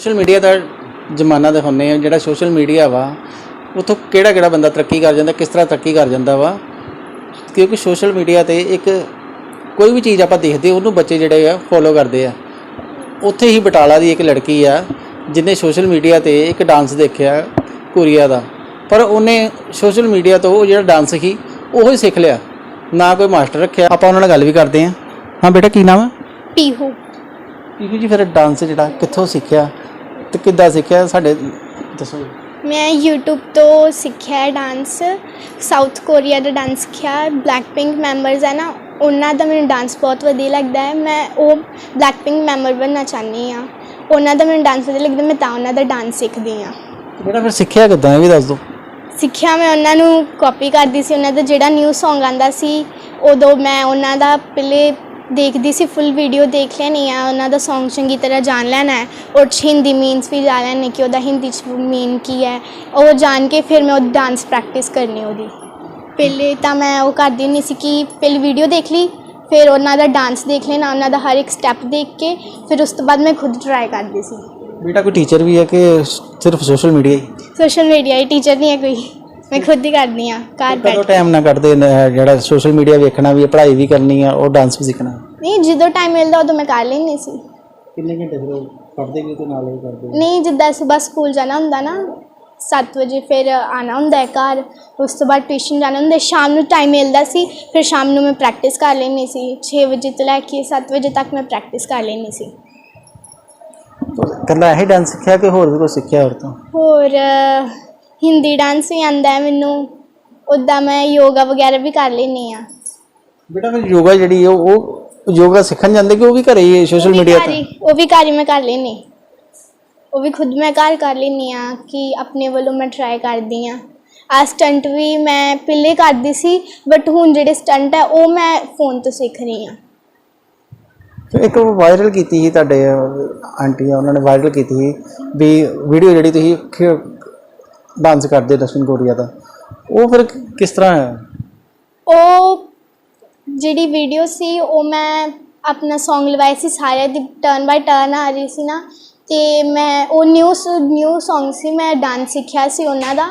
Social media ਦਾ ਜ਼ਮਾਨਾ ਦਿਖਾਉਂਦੇ ਆ ਜਿਹੜਾ ਸੋਸ਼ਲ ਮੀਡੀਆ ਵਾ ਉਥੋਂ ਕਿਹੜਾ ਕਿਹੜਾ ਬੰਦਾ ਤਰੱਕੀ ਕਰ ਜਾਂਦਾ ਕਿਸ ਤਰ੍ਹਾਂ ਤਰੱਕੀ ਕਰ ਜਾਂਦਾ ਵਾ ਕਿਉਂਕਿ ਸੋਸ਼ਲ ਮੀਡੀਆ ਤੇ ਇੱਕ ਕੋਈ ਵੀ ਚੀਜ਼ ਆਪਾਂ ਦੇਖਦੇ ਉਹਨੂੰ ਬੱਚੇ ਜਿਹੜੇ ਆ ਫੋਲੋ ਕਰਦੇ ਆ। ਉੱਥੇ ਹੀ ਬਟਾਲਾ ਦੀ ਇੱਕ ਲੜਕੀ ਆ ਜਿਹਨੇ ਸੋਸ਼ਲ ਮੀਡੀਆ ਤੇ ਇੱਕ ਡਾਂਸ ਦੇਖਿਆ ਕੋਰੀਆ ਦਾ। ਪਰ ਉਹਨੇ ਸੋਸ਼ਲ ਮੀਡੀਆ ਤੋਂ ਉਹ ਜਿਹੜਾ ਡਾਂਸ ਸੀ ਉਹ ਹੀ ਸਿੱਖ ਲਿਆ। ਨਾ ਕੋਈ ਮਾਸਟਰ ਰੱਖਿਆ। ਆਪਾਂ ਉਹਨਾਂ ਨਾਲ ਗੱਲ ਵੀ ਕਰਦੇ ਆ। ਹਾਂ ਬੇਟਾ ਕੀ ਨਾਮ ਹੈ ਪੀਹੂ। ਪੀਹੂ ਜੀ ਫਿਰ ਡਾਂਸ ਜਿਹੜਾ ਕਿੱਥੋਂ ਸਿੱਖਿਆ? ਤੇ ਕਿੱਦਾਂ ਸਿੱਖਿਆ ਸਾਡੇ? ਦੱਸੋ ਮੈਂ YouTube ਤੋਂ ਸਿੱਖਿਆ ਡਾਂਸ ਸਾਊਥ ਕੋਰੀਆ ਦਾ ਡਾਂਸ ਸਿੱਖਿਆ ਬਲੈਕ ਪਿੰਕ ਮੈਂਬਰਸ ਹੈ ਨਾ ਉਹਨਾਂ ਦਾ ਮੈਨੂੰ ਡਾਂਸ ਬਹੁਤ ਵਧੀਆ ਲੱਗਦਾ ਹੈ। ਮੈਂ ਉਹ ਬਲੈਕ ਪਿੰਕ ਮੈਂਬਰ ਬਣਨਾ ਚਾਹੁੰਦੀ ਹਾਂ। ਉਹਨਾਂ ਦਾ ਮੈਨੂੰ ਡਾਂਸ ਵਧੀਆ ਲੱਗਦਾ ਮੈਂ ਤਾਂ ਉਹਨਾਂ ਦਾ ਡਾਂਸ ਸਿੱਖਦੀ ਹਾਂ। ਬੇਟਾ ਫਿਰ ਸਿੱਖਿਆ ਕਿੱਦਾਂ ਇਹ ਵੀ ਦੱਸ ਦਿਓ। ਸਿੱਖਿਆ ਮੈਂ ਉਹਨਾਂ ਨੂੰ ਕਾਪੀ ਕਰਦੀ ਸੀ। ਉਹਨਾਂ ਦਾ ਜਿਹੜਾ ਨਿਊ Song ਆਂਦਾ ਸੀ ਉਦੋਂ ਮੈਂ ਉਹਨਾਂ ਦਾ ਪਹਿਲੇ ਦੇਖਦੀ ਸੀ ਫੁੱਲ ਵੀਡੀਓ ਦੇਖ ਲੈਣੀ ਆ ਉਹਨਾਂ ਦਾ Song ਚੰਗੀ ਤਰ੍ਹਾਂ ਜਾਣ ਲੈਣਾ ਹੈ। ਔਰ ਹਿੰਦੀ ਮੀਨਸ ਵੀ ਜਾਣ ਲੈਣੇ ਕਿ ਉਹਦਾ ਹਿੰਦੀ ਚ ਮੀਨ ਕੀ ਹੈ। ਉਹ ਜਾਣ ਕੇ ਫਿਰ ਮੈਂ ਉਹ ਡਾਂਸ ਪ੍ਰੈਕਟਿਸ ਕਰਨੀ ਉਹਦੀ। ਪਹਿਲੇ ਤਾਂ ਮੈਂ ਉਹ ਕਰਦੀ ਨਹੀਂ ਸੀ ਕਿ ਪਹਿਲੇ ਵੀਡੀਓ ਦੇਖ ਲਈ ਫਿਰ ਉਹਨਾਂ ਦਾ ਡਾਂਸ ਦੇਖ ਲੈਣਾ ਉਹਨਾਂ ਦਾ ਹਰ ਇੱਕ ਸਟੈਪ ਦੇਖ ਕੇ ਫਿਰ ਉਸ ਤੋਂ ਬਾਅਦ ਮੈਂ ਖੁਦ ਟਰਾਈ ਕਰਦੀ ਸੀ। ਬੇਟਾ ਕੋਈ ਟੀਚਰ ਵੀ ਹੈ ਕਿ ਸਿਰਫ ਸੋਸ਼ਲ ਮੀਡੀਆ ਹੀ? ਸੋਸ਼ਲ ਮੀਡੀਆ ਹੀ ਟੀਚਰ ਨਹੀਂ ਹੈ ਕੋਈ। ਮੈਂ ਖੁਦ ਹੀ ਕਰਦੀ ਹਾਂ ਘਰ ਬੈਠ। ਕਦੋਂ ਕੇ ਟਾਈਮ ਨਾ ਕੱਢਦੇ ਨੇ ਜਿਹੜਾ ਸੋਸ਼ਲ ਮੀਡੀਆ ਵੇਖਣਾ ਵੀ ਹੈ ਪੜ੍ਹਾਈ ਵੀ ਕਰਨੀ ਆ ਉਹ ਡਾਂਸ ਵੀ ਸਿੱਖਣਾ? ਨਹੀਂ ਜਦੋਂ ਟਾਈਮ ਮਿਲਦਾ ਉਦੋਂ ਮੈਂ ਕਰ ਲੈਂਦੀ ਸੀ। ਕਿੰਨੇ ਘੰਟੇ ਫਿਰ ਪੜ੍ਹਦੇ ਵੀ ਤੇ ਨਾਲ ਹੀ ਕਰਦੇ ਨਹੀਂ ਜਿੱਦਾਂ ਸਵੇਰ ਸਕੂਲ ਜਾਣਾ ਹੁੰਦਾ ਨਾ 7 ਵਜੇ ਫਿਰ ਆਣਾ ਹੁੰਦਾ ਹੈ ਘਰ ਉਸ ਤੋਂ ਬਾਅਦ ਟਿਊਸ਼ਨ ਜਾਣਾ ਹੁੰਦਾ ਹੈ। ਸ਼ਾਮ ਨੂੰ ਟਾਈਮ ਮਿਲਦਾ ਸੀ ਫਿਰ ਸ਼ਾਮ ਨੂੰ ਮੈਂ ਪ੍ਰੈਕਟਿਸ ਕਰ ਲੈਂਦੀ ਸੀ। 6 ਵਜੇ ਤੋਂ ਲੈ ਕੇ 7 ਵਜੇ ਤੱਕ ਮੈਂ ਪ੍ਰੈਕਟਿਸ ਕਰ ਲੈਂਦੀ ਸੀ। ਕੱਲਾ ਇਹੀ ਡਾਂਸ ਸਿੱਖਿਆ ਕਿ ਹੋਰ ਵੀ ਕੁਝ ਸਿੱਖਿਆ ਹੋਰ ਤੋਂ? ਹੋਰ ਅ, ਹਿੰਦੀ ਡਾਂਸ ਵੀ ਆਂਦਾ ਹੈ ਮੈਨੂੰ। ਉੱਦਾਂ ਮੈਂ ਯੋਗਾ ਵਗੈਰਾ ਵੀ ਕਰ ਲੈਂਦੀ ਆ ਬੇਟਾ ਫਿਰ ਯੋਗਾ ਜਿਹੜੀ ਉਹ ਉਹ ਯੋਗਾ ਸਿੱਖਣ ਜਾਂਦੇ ਕਿ ਉਹ ਵੀ ਘਰੇ ਹੀ ਸੋਸ਼ਲ ਮੀਡੀਆ ਤੇ? ਉਹ ਵੀ ਘਰ ਹੀ ਮੈਂ ਕਰ ਲੈਂਦੀ ਉਹ ਵੀ ਖੁਦ ਮੈਂ ਘਰ ਕਰ ਲੈਂਦੀ ਆ ਕਿ ਆਪਣੇ ਵੱਲੋਂ ਮੈਂ ਟਰਾਈ ਕਰਦੀ ਆ ਆ ਸਟੰਟ ਵੀ ਮੈਂ ਪਹਿਲੇ ਕਰਦੀ ਸੀ ਬਟ ਹੁਣ ਜਿਹੜੇ ਸਟੰਟ ਹੈ ਉਹ ਮੈਂ ਫੋਨ ਤੋਂ ਸਿੱਖ ਰਹੀ ਆ ਇੱਕ ਵਾਇਰਲ ਕੀਤੀ ਸੀ ਤੁਹਾਡੇ ਆਂਟੀ ਆ ਉਹਨਾਂ ਨੇ ਵਾਇਰਲ ਕੀਤੀ ਸੀ ਵੀ ਵੀਡੀਓ ਜਿਹੜੀ ਤੁਸੀਂ ਡਾਂਸ ਕਰਦੇ ਦਸ਼ਮਨ ਕੋਰੀਆ ਦਾ। ਉਹ ਫਿਰ ਕਿਸ ਤਰ੍ਹਾਂ ਹੈ? ਉਹ ਜਿਹੜੀ ਵੀਡੀਓ ਸੀ, ਉਹ ਮੈਂ ਆਪਣਾ Song ਲਵਾਇਆ ਸੀ ਸਾਰਿਆਂ ਦੀ ਟਰਨ ਬਾਈ ਟਰਨ ਆ ਰਹੀ ਸੀ ਨਾ। ਤੇ ਮੈਂ, ਉਹ ਨਿਊ ਨਿਊ Song ਸੀ, ਮੈਂ ਡਾਂਸ ਸਿੱਖਿਆ ਸੀ ਉਹਨਾਂ ਦਾ।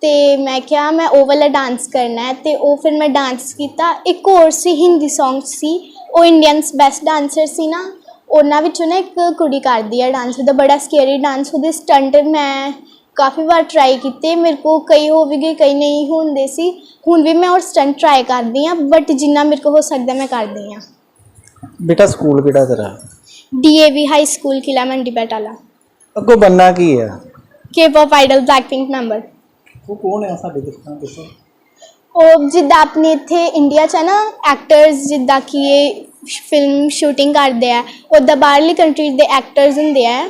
ਤੇ ਮੈਂ ਕਿਹਾ, ਮੈਂ ਉਹ ਵਾਲਾ ਡਾਂਸ ਕਰਨਾ ਹੈ। ਤੇ ਉਹ ਫਿਰ ਮੈਂ ਡਾਂਸ ਕੀਤਾ। ਇੱਕ ਹੋਰ ਸੀ ਹਿੰਦੀ Song ਸੀ, ਉਹ ਇੰਡੀਅਨਸ ਬੈਸਟ ਡਾਂਸਰ ਸੀ ਨਾ। ਉਹਨਾਂ ਵਿੱਚੋਂ ਨਾ ਇੱਕ ਕੁੜੀ ਕਰਦੀ ਹੈ ਡਾਂਸ ਉਹਦਾ ਬੜਾ ਸਕੇਰੀ ਡਾਂਸ ਉਹਦੇ ਸਟੰਟ ਮੈਂ ਕਾਫੀ ਵਾਰ ਟਰਾਈ ਕੀਤੇ ਮੇਰੇ ਕੋ ਕਈ ਹੋ ਵੀ ਗਏ ਕਈ ਨਹੀਂ ਹੁੰਦੇ ਸੀ। ਹੁਣ ਵੀ ਮੈਂ ਉਹ ਸਟੰਟ ਟਰਾਈ ਕਰਦੀ ਆ ਬਟ ਜਿੰਨਾ ਮੇਰੇ ਕੋ ਹੋ ਸਕਦਾ ਮੈਂ ਕਰਦੀ ਆ ਬੇਟਾ ਸਕੂਲ ਕਿਹੜਾ ਤੇਰਾ? ਡੀਏਵੀ ਹਾਈ ਸਕੂਲ ਕਿਲਾ ਮੰਡੀ ਬਟਾਲਾ ਅੱਗੋਂ ਬੰਨਾ ਕੀ ਹੈ K pop idol Blackpink member ਉਹ ਕੌਣ ਹੈ ਸਾਡੇ ਦੇਖਣਾ ਦੱਸੋ ਉਹ ਜਿੱਦਾਂ ਆਪਣੇ ਇੱਥੇ ਇੰਡੀਆ 'ਚ ਹੈ ਨਾ ਐਕਟਰਸ ਜਿੱਦਾਂ ਕਿ ਇਹ ਫਿਲਮ ਸ਼ੂਟਿੰਗ ਕਰਦੇ ਆ ਉੱਦਾਂ ਬਾਹਰਲੀ ਕੰਟਰੀ ਦੇ ਐਕਟਰਸ ਹੁੰਦੇ ਆ।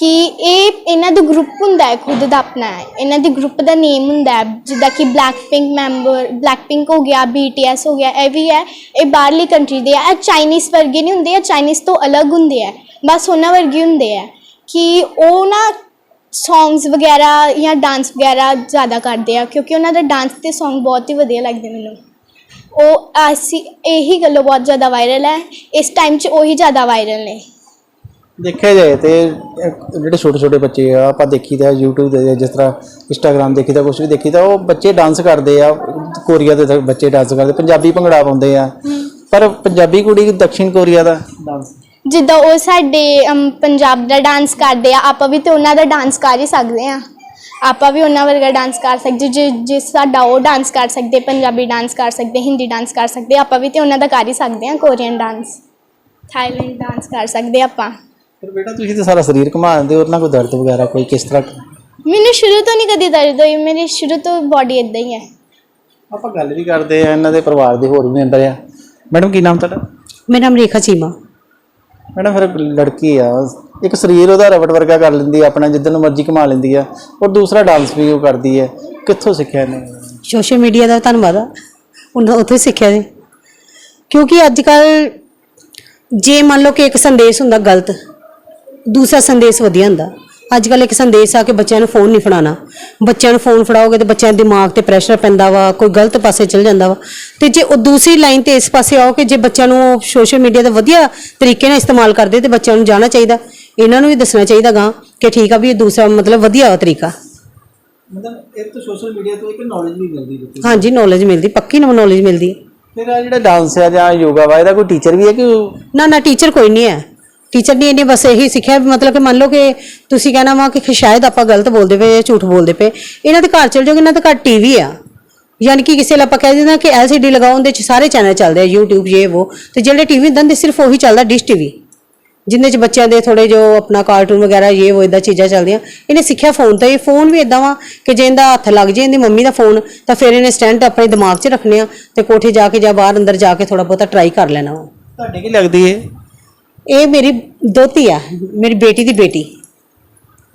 ਕਿ ਇਹ ਇਹਨਾਂ ਦਾ ਗਰੁੱਪ ਹੁੰਦਾ ਹੈ, ਖੁਦ ਦਾ ਆਪਣਾ ਹੈ। ਇਹਨਾਂ ਦੇ ਗਰੁੱਪ ਦਾ ਨੇਮ ਹੁੰਦਾ ਹੈ, ਜਿੱਦਾਂ ਕਿ Blackpink member Blackpink ਹੋ ਗਿਆ BTS ਹੋ ਗਿਆ, ਇਹ ਵੀ ਹੈ। ਇਹ ਬਾਹਰਲੀ ਕੰਟਰੀ ਦੇ ਆ। ਇਹ ਚਾਈਨੀਜ਼ ਵਰਗੇ ਨਹੀਂ ਹੁੰਦੇ ਆ ਚਾਈਨੀਜ਼ ਤੋਂ ਅਲੱਗ ਹੁੰਦੇ ਆ। ਬਸ ਉਹਨਾਂ ਵਰਗੇ ਹੁੰਦੇ ਆ ਕਿ ਉਹ ਨਾ ਸੌਂਗਸ ਵਗੈਰਾ ਜਾਂ ਡਾਂਸ ਵਗੈਰਾ ਜ਼ਿਆਦਾ ਕਰਦੇ ਆ, ਕਿਉਂਕਿ ਉਹਨਾਂ ਦਾ ਡਾਂਸ ਤੇ ਸੌਂਗ ਬਹੁਤ ਹੀ ਵਧੀਆ ਲੱਗਦੇ ਮੈਨੂੰ। ਉਹ, ਅਸੀਂ ਇਹੀ ਗੱਲੋਂ ਬਹੁਤ ਜ਼ਿਆਦਾ ਵਾਇਰਲ ਹੈ। ਇਸ ਟਾਈਮ 'ਚ ਉਹੀ ਜ਼ਿਆਦਾ ਵਾਇਰਲ ਨੇ। ਦੇਖਿਆ ਜਾਏ ਤੇ ਜਿਹੜੇ ਛੋਟੇ ਛੋਟੇ ਬੱਚੇ ਆ ਆਪਾਂ ਦੇਖੀਦਾ YouTube ਦੇ ਜਿਸ ਤਰ੍ਹਾਂ Instagram ਦੇਖੀਦਾ ਕੁਝ ਵੀ ਦੇਖੀਦਾ ਉਹ ਬੱਚੇ ਡਾਂਸ ਕਰਦੇ ਆ ਕੋਰੀਆ ਦੇ ਤਾਂ ਬੱਚੇ ਡਾਂਸ ਕਰਦੇ ਪੰਜਾਬੀ ਭੰਗੜਾ ਪਾਉਂਦੇ ਆ। ਪਰ ਪੰਜਾਬੀ ਕੁੜੀ ਦક્ષਿਣ ਕੋਰੀਆ ਦਾ ਡਾਂਸ ਜਿੱਦਾਂ ਉਹ ਸਾਡੇ ਅਮ, ਪੰਜਾਬ ਦਾ ਡਾਂਸ ਕਰਦੇ ਆ ਆਪਾਂ ਵੀ ਤੇ ਉਹਨਾਂ ਦਾ ਡਾਂਸ ਕਰ ਹੀ ਸਕਦੇ ਆ। ਆਪਾਂ ਵੀ ਉਹਨਾਂ ਵਰਗਾ ਡਾਂਸ ਕਰ ਸਕਦੇ ਜੇ ਜਿਸ ਸਾਡਾ ਉਹ ਡਾਂਸ ਕਰ ਸਕਦੇ ਪੰਜਾਬੀ ਡਾਂਸ ਕਰ ਸਕਦੇ ਹਿੰਦੀ ਡਾਂਸ ਕਰ ਸਕਦੇ ਆਪਾਂ ਵੀ ਤੇ ਉਹਨਾਂ ਦਾ ਕਰ ਹੀ ਸਕਦੇ ਆ ਕੋਰੀਅਨ ਡਾਂਸ ਥਾਈਲੈਂਡ ਡਾਂਸ ਕਰ ਸਕਦੇ ਆਪਾਂ। ਫਿਰ ਬੇਟਾ ਤੁਸੀਂ ਤਾਂ ਸਾਰਾ ਸਰੀਰ ਘੁਮਾ ਦਿੰਦੇ ਹੋ ਉਹਨਾਂ ਕੋਈ ਦਰਦ ਵਗੈਰਾ ਕੋਈ ਕਿਸ ਤਰ੍ਹਾਂ ਮੈਨੂੰ ਸ਼ੁਰੂ ਤੋਂ ਨਹੀਂ ਕਦੀ ਦਰਦ ਹੋਈ ਮੇਰੀ ਸ਼ੁਰੂ ਤੋਂ ਬਾਡੀ ਇਦਾਂ ਹੀ ਹੈ। ਆਪਾਂ ਗੱਲ ਵੀ ਕਰਦੇ ਆ ਇਹਨਾਂ ਦੇ ਪਰਿਵਾਰ ਦੇ ਹੋਰ ਵੀ ਮੈਂਬਰ ਆ। ਮੈਡਮ ਕੀ ਨਾਮ ਤੁਹਾਡਾ? ਮੇਰਾ ਨਾਮ ਰੇਖਾ ਚੀਮਾ। ਮੈਡਮ ਫਿਰ ਲੜਕੀ ਆ ਇੱਕ ਸਰੀਰ ਉਹਦਾ ਰਬੜ ਵਰਗਾ ਕਰ ਲੈਂਦੀ ਆ ਆਪਣਾ ਜਿੱਦਨ ਮਰਜ਼ੀ ਘੁਮਾ ਲੈਂਦੀ ਆ ਔਰ ਦੂਸਰਾ ਡਾਂਸ ਵੀ ਉਹ ਕਰਦੀ ਹੈ ਕਿੱਥੋਂ ਸਿੱਖਿਆ ਇਹਨੇ? ਸੋਸ਼ਲ ਮੀਡੀਆ ਦਾ ਧੰਨਵਾਦ ਆ। ਉਹਨਾਂ ਉੱਥੇ ਸਿੱਖਿਆ ਜੀ। ਕਿਉਂਕਿ ਅੱਜ ਕੱਲ ਜੇ ਮੰਨ ਲਓ ਕਿ ਇੱਕ ਸੰਦੇਸ਼ ਹੁੰਦਾ ਗਲਤ ਦੂਸਰਾ ਸੰਦੇਸ਼ ਵਧੀਆ ਹੁੰਦਾ। ਅੱਜ ਕੱਲ ਇੱਕ ਸੰਦੇਸ਼ ਆ ਕਿ ਬੱਚਿਆਂ ਨੂੰ ਫੋਨ ਨਹੀਂ ਫੜਾਉਣਾ। ਬੱਚਿਆਂ ਨੂੰ ਫੋਨ ਫੜਾਓਗੇ ਤੇ ਬੱਚਿਆਂ ਦੇ ਦਿਮਾਗ ਤੇ ਪ੍ਰੈਸ਼ਰ ਪੈਂਦਾ ਵਾ ਕੋਈ ਗਲਤ ਪਾਸੇ ਚਲ ਜਾਂਦਾ ਵਾ। ਤੇ ਜੇ ਉਹ ਦੂਸਰੀ ਲਾਈਨ ਤੇ ਇਸ ਪਾਸੇ ਆਓ ਕਿ ਜੇ ਬੱਚਿਆਂ ਨੂੰ ਸੋਸ਼ਲ ਮੀਡੀਆ ਦਾ ਵਧੀਆ ਤਰੀਕੇ ਨਾਲ ਇਸਤੇਮਾਲ ਕਰਦੇ ਤੇ ਬੱਚਿਆਂ ਨੂੰ ਜਾਣਾ ਚਾਹੀਦਾ। ਇਹਨਾਂ ਨੂੰ ਵੀ ਦੱਸਣਾ ਚਾਹੀਦਾ ਗਾ ਕਿ ਠੀਕ ਆ ਵੀ ਇਹ ਦੂਸਰਾ ਮਤਲਬ ਵਧੀਆ ਵਾ ਤਰੀਕਾ। ਮਤਲਬ ਇਹ ਤੋਂ ਸੋਸ਼ਲ ਮੀਡੀਆ ਤੋਂ ਇੱਕ ਨੌਲੇਜ ਵੀ ਮਿਲਦੀ ਬੱਚੇ ਹਾਂਜੀ ਨੌਲੇਜ ਮਿਲਦੀ ਪੱਕੀ ਨੌਲੇਜ ਮਿਲਦੀ। ਹੈ ਫਿਰ ਆ ਜਿਹੜਾ ਡਾਂਸ ਹੈ ਜਾਂ ਯੋਗਾ ਵਾ ਇਹਦਾ ਕੋਈ ਟੀਚਰ ਵੀ ਹੈ ਕਿ ਨਾ ਨਾ ਟੀਚਰ ਕੋਈ ਨਹੀਂ ਹੈ। ਟੀਚਰ ਨੇ ਇਹਨੇ ਬਸ ਇਹੀ ਸਿੱਖਿਆ ਵੀ ਮਤਲਬ ਕਿ ਮੰਨ ਲਓ ਕਿ ਤੁਸੀਂ ਕਹਿਣਾ ਵਾ ਕਿ ਸ਼ਾਇਦ ਆਪਾਂ ਗਲਤ ਬੋਲਦੇ ਪਏ ਜਾਂ ਝੂਠ ਬੋਲਦੇ ਪਏ। ਇਹਨਾਂ ਦੇ ਘਰ ਚਲ ਜਾਓਗੇ, ਇਹਨਾਂ ਦੇ ਘਰ ਟੀਵੀ ਆ। ਯਾਨੀ ਕਿ ਕਿਸੇ ਲਈ ਆਪਾਂ ਕਹਿ ਦਿੰਦੇ ਹਾਂ ਕਿ LCD ਲਗਾਓ, ਉਹਦੇ ਚ ਸਾਰੇ ਚੈਨਲ ਚੱਲਦੇ ਆ, YouTube ਇਹ ਉਹ ਤੇ ਜਿਹੜੇ ਟੀਵੀ ਹੁੰਦੇ ਨੇ, ਸਿਰਫ ਉਹੀ ਚੱਲਦਾ ਡਿਸ਼ ਟੀਵੀ ਜਿੰਨੇ ਚ ਬੱਚਿਆਂ ਦੇ ਥੋੜੇ ਜੋ ਆਪਣਾ ਕਾਰਟੂਨ ਵਗੈਰਾ ਇਹ ਉਹ ਇਦਾਂ ਚੀਜ਼ਾਂ ਚੱਲਦੀਆਂ। ਇਹਨੇ ਸਿੱਖਿਆ ਫੋਨ ਤਾਂ, ਇਹ ਫੋਨ ਵੀ ਇਦਾਂ ਵਾ ਕਿ ਜੇ ਇਹਦਾ ਹੱਥ ਲੱਗ ਜੇ ਇਹਦੀ ਮੰਮੀ ਦਾ ਫੋਨ ਤਾਂ ਫਿਰ ਇਹਨੇ ਸਟੈਂਡ ਆਪਣੇ ਦਿਮਾਗ 'ਚ ਰੱਖਣੇ ਆ ਤੇ ਕੋਠੇ ਜਾ ਕੇ ਜਾਂ ਬਾਹਰ ਅੰਦਰ ਜਾ ਕੇ ਥੋੜਾ ਬਹੁਤਾ ਟਰਾਈ ਕਰ ਲੈਣਾ ਵਾ। ਤੁਹਾਡੇ ਕੀ ਲੱਗਦੀ ਹੈ ਇਹ ਮੇਰੀ ਦੋਤੀ ਆ ਮੇਰੀ ਬੇਟੀ ਦੀ ਬੇਟੀ।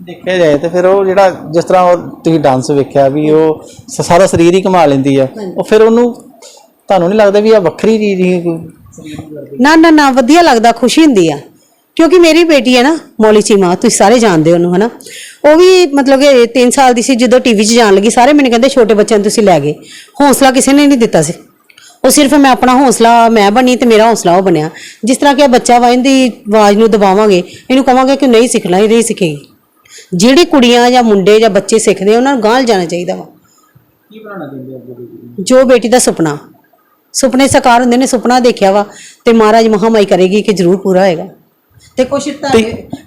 ਦੇਖਿਆ ਜਾਏ ਤੇ ਫਿਰ ਉਹ ਜਿਹੜਾ ਜਿਸ ਤਰ੍ਹਾਂ ਉਹ ਤੁਸੀਂ ਡਾਂਸ ਵੇਖਿਆ ਵੀ ਉਹ ਸ- ਸਾਰਾ ਸਰੀਰ ਹੀ ਕਮਾ ਲੈਂਦੀ ਆ। ਉਹ ਫਿਰ ਉਹਨੂੰ ਤੁਹਾਨੂੰ ਨਹੀਂ ਲੱਗਦਾ ਵੀ ਆ ਵੱਖਰੀ ਚੀਜ਼ ਹੀ ਕੋਈ ਨਾ ਨਾ ਨਾ ਵਧੀਆ ਲੱਗਦਾ ਖੁਸ਼ੀ ਹੁੰਦੀ ਆ। ਕਿਉਂਕਿ ਮੇਰੀ ਬੇਟੀ ਹੈ ਨਾ ਮੌਲੀ ਚੀਮਾ ਤੁਸੀਂ ਸਾਰੇ ਜਾਣਦੇ ਹੋ ਉਹਨੂੰ ਹਨਾ? ਉਹ ਵੀ ਮਤਲਬ ਕਿ 3 ਸਾਲ ਦੀ ਸੀ ਜਦੋਂ ਟੀਵੀ 'ਚ ਜਾਣ ਲੱਗੀ ਸਾਰੇ ਮੈਨੂੰ ਕਹਿੰਦੇ ਛੋਟੇ ਬੱਚਿਆਂ ਨੂੰ ਤੁਸੀਂ ਲੈ ਗਏ। ਹੌਸਲਾ ਕਿਸੇ ਨੇ ਨਹੀਂ ਦਿੱਤਾ ਸੀ। ਉਹ ਸਿਰਫ ਮੈਂ ਆਪਣਾ ਹੌਸਲਾ ਮੈਂ ਬਣੀ ਤੇ ਮੇਰਾ ਹੌਸਲਾ ਉਹ ਬਣਿਆ। ਜਿਸ ਤਰ੍ਹਾਂ ਕਿ ਬੱਚਾ ਵਾ ਇਹਦੀ ਆਵਾਜ਼ ਨੂੰ ਦਬਾਵਾਂਗੇ ਇਹਨੂੰ ਕਵਾਂਗੇ ਕਿ ਨਹੀਂ ਸਿੱਖਣਾ ਇਹ ਨਹੀਂ ਸਿੱਖੇਗੀ। ਜਿਹੜੀ ਕੁੜੀਆਂ ਜਾਂ ਮੁੰਡੇ ਜਾਂ ਬੱਚੇ ਸਿੱਖਦੇ ਉਹਨਾਂ ਨੂੰ ਗਾਂਹ ਜਾਣਾ ਚਾਹੀਦਾ ਵਾ। ਕੀ ਬਣਾਉਣਾ ਚਾਹੁੰਦੇ ਆ ਜੋ ਬੇਟੀ ਦਾ ਸੁਪਨਾ। ਸੁਪਨੇ ਸਾਕਾਰ ਹੁੰਦੇ ਨੇ ਸੁਪਨਾ ਦੇਖਿਆ ਵਾ ਤੇ ਮਹਾਰਾਜ ਮਹਾਮਾਈ ਕਰੇਗੀ ਕਿ ਜ਼ਰੂਰ ਪੂਰਾ ਹੋਏਗਾ। ਤੇ ਕੁਛ ਤੁਹਾਡੇ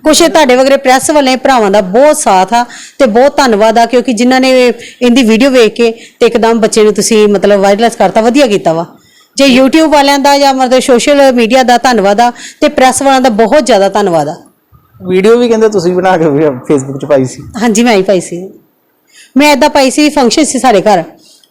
ਕੁਛ ਤੁਹਾਡੇ ਵਗਰੇ ਪ੍ਰੈਸ ਵਾਲੇ ਭਰਾਵਾਂ ਦਾ ਬਹੁਤ ਸਾਥ ਆ ਤੇ ਬਹੁਤ ਧੰਨਵਾਦ ਆ ਕਿਉਂਕਿ ਜਿਨ੍ਹਾਂ ਨੇ ਇਹਦੀ ਵੀਡੀਓ ਵੇਖ ਕੇ ਤੇ ਇੱਕਦਮ ਬੱਚੇ ਨੂੰ ਤੁਸੀਂ ਮਤਲਬ ਵਾਇਰਲੈਸ ਕਰਤਾ ਵਧੀਆ ਕੀਤਾ ਵਾ। ਜੇ YouTube ਵਾਲਿਆਂ ਦਾ ਜਾਂ ਮਤਲਬ ਸੋਸ਼ਲ ਮੀਡੀਆ ਦਾ ਧੰਨਵਾਦ ਆ ਤੇ ਪ੍ਰੈਸ ਵਾਲਿਆਂ ਦਾ ਬਹੁਤ ਜ਼ਿਆਦਾ ਧੰਨਵਾਦ ਆ। ਵੀਡੀਓ ਵੀ ਕਹਿੰਦੇ ਤੁਸੀਂ ਬਣਾ ਕੇ ਫੇਸਬੁੱਕ 'ਚ ਪਾਈ ਸੀ। ਹਾਂਜੀ ਮੈਂ ਹੀ ਪਾਈ ਸੀ। ਮੈਂ ਏਦਾਂ ਪਾਈ ਸੀ ਫੰਕਸ਼ਨ ਸੀ ਸਾਡੇ ਘਰ।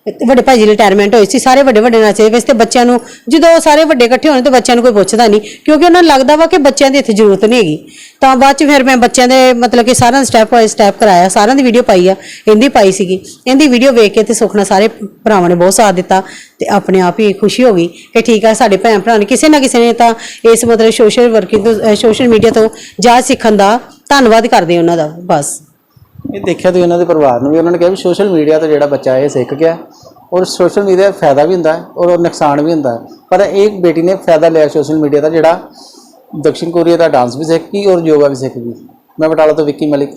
ਵੱਡੇ ਵੱਡੇ ਭਾਜੀ ਰਿਟਾਇਰਮੈਂਟ ਹੋਈ ਸੀ, ਸਾਰੇ ਵੱਡੇ ਵੱਡੇ ਨੱਚੇ ਵੇ ਸੀ ਤੇ ਬੱਚਿਆਂ ਨੂੰ, ਜਦੋਂ ਸਾਰੇ ਵੱਡੇ ਇਕੱਠੇ ਹੋਣ ਤੇ ਬੱਚਿਆਂ ਨੂੰ ਕੋਈ ਪੁੱਛਦਾ ਨਹੀਂ, ਕਿਉਂਕਿ ਉਹਨਾਂ ਨੂੰ ਲੱਗਦਾ ਵਾ ਕਿ ਬੱਚਿਆਂ ਦੀ ਇੱਥੇ ਜ਼ਰੂਰਤ ਨਹੀਂ ਹੈਗੀ। ਤਾਂ ਬਾਅਦ ਚ ਫਿਰ ਮੈਂ ਬੱਚਿਆਂ ਦੇ, ਮਤਲਬ ਕਿ ਸਾਰਿਆਂ ਦਾ ਸਟੈਪ ਬਾਏ ਸਟੈਪ ਕਰਾਇਆ, ਸਾਰਿਆਂ ਦੀ ਵੀਡੀਓ ਪਾਈ ਆ, ਇਹਦੀ ਪਾਈ ਸੀਗੀ। ਇਹਦੀ ਵੀਡੀਓ ਵੇਖ ਕੇ ਤੇ ਸੁਖਨਾ ਸਾਰੇ ਭਰਾਵਾਂ ਨੇ ਬਹੁਤ ਸਾਥ ਦਿੱਤਾ ਤੇ ਆਪਣੇ ਆਪ ਹੀ ਖੁਸ਼ੀ ਹੋ ਗਈ ਕਿ ਠੀਕ ਆ, ਸਾਡੇ ਭੈਣ ਭਰਾ ਨੇ ਕਿਸੇ ਨਾ ਕਿਸੇ ਨੇ ਤਾਂ ਇਸ ਮਤਲਬ ਸੋਸ਼ਲ ਵਰਕਿੰਗ ਤੋਂ ਸੋਸ਼ਲ ਮੀਡੀਆ ਤੋਂ ਜਾ ਸਿੱਖਣ ਦਾ ਧੰਨਵਾਦ ਕਰਦੇ ਉਹਨਾਂ ਦਾ, ਬਸ। ਇਹ ਦੇਖਿਆ ਤੁਸੀਂ ਉਹਨਾਂ ਦੇ ਪਰਿਵਾਰ ਨੂੰ ਵੀ, ਉਹਨਾਂ ਨੇ ਕਿਹਾ ਵੀ ਸੋਸ਼ਲ ਮੀਡੀਆ ਤੋਂ ਜਿਹੜਾ ਬੱਚਾ ਇਹ ਸਿੱਖ ਗਿਆ, ਔਰ ਸੋਸ਼ਲ ਮੀਡੀਆ ਦਾ ਫਾਇਦਾ ਵੀ ਹੁੰਦਾ ਹੈ, ਔਰ ਨੁਕਸਾਨ ਵੀ ਹੁੰਦਾ ਹੈ। ਪਰ ਇਹ ਬੇਟੀ ਨੇ ਫਾਇਦਾ ਲਿਆ ਸੋਸ਼ਲ ਮੀਡੀਆ ਦਾ ਜਿਹੜਾ ਦਕਸ਼ਿਣ ਕੋਰੀਆ ਦਾ ਡਾਂਸ ਵੀ ਸਿੱਖ ਗਈ, ਔਰ ਯੋਗਾ ਵੀ ਸਿੱਖ ਗਈ। ਮੈਂ ਬਟਾਲਾ ਤੋਂ ਵਿੱਕੀ ਮਲਿਕ।